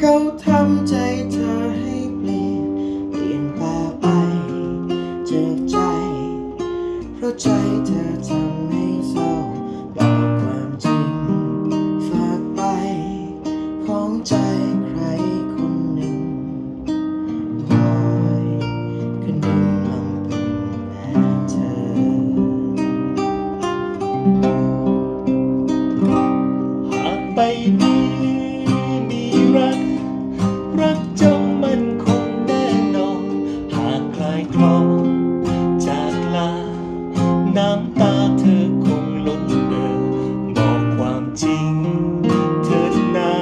เขาทำใจเธอให้เปลี่ยนเปลี่ยนแปลไปจากใจ เพราะใจเธอทำให้เศร้าบอกความจริง ฝากไป ของใจใครคนหนึ่งคอยคนหนึ่งลำพึงแต่เธอหากไปนี้ คลายคลอจากลา น้ำตาเธอคงล้นเอ่อบอกความจริง เธอนา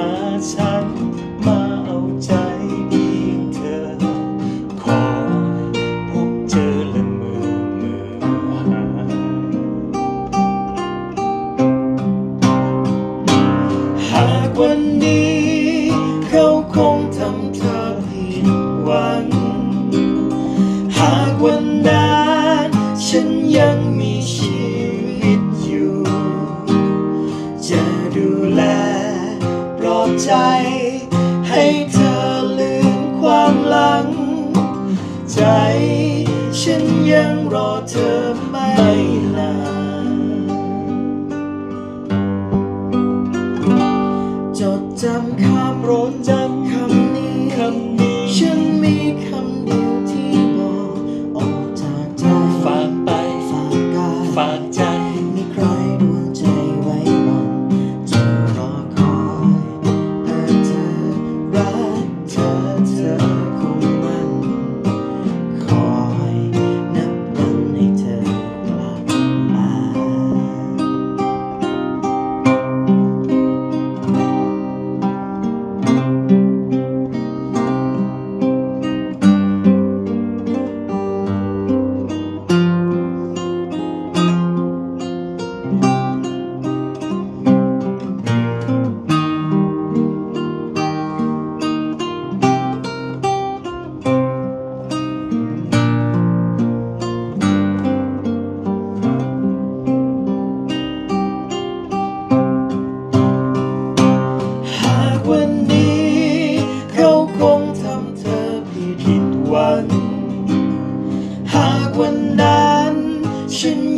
ฉันมาเอาใจเพียงเธอคอพบเจอและมือมือหา หากวันนี้ เขาคงทำเธอผิดหวัง รอเธอไม่น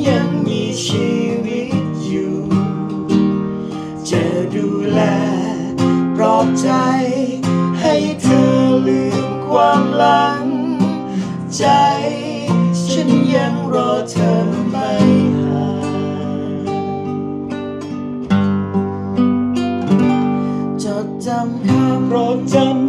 ยังมีชีวิตอยู่ จะดูแลปลอบใจ ให้เธอลืมความหลัง ใจ ฉันยังรอเธอไม่ห่างจดจำคำโปรดจำคำ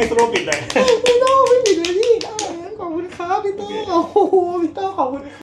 ไม่สโลปิดเลย พี่โต้ไม่ผิดเลยพี่ได้ขอบคุณครับพี่โต้โอ้โหพี่โต้ขอบคุณ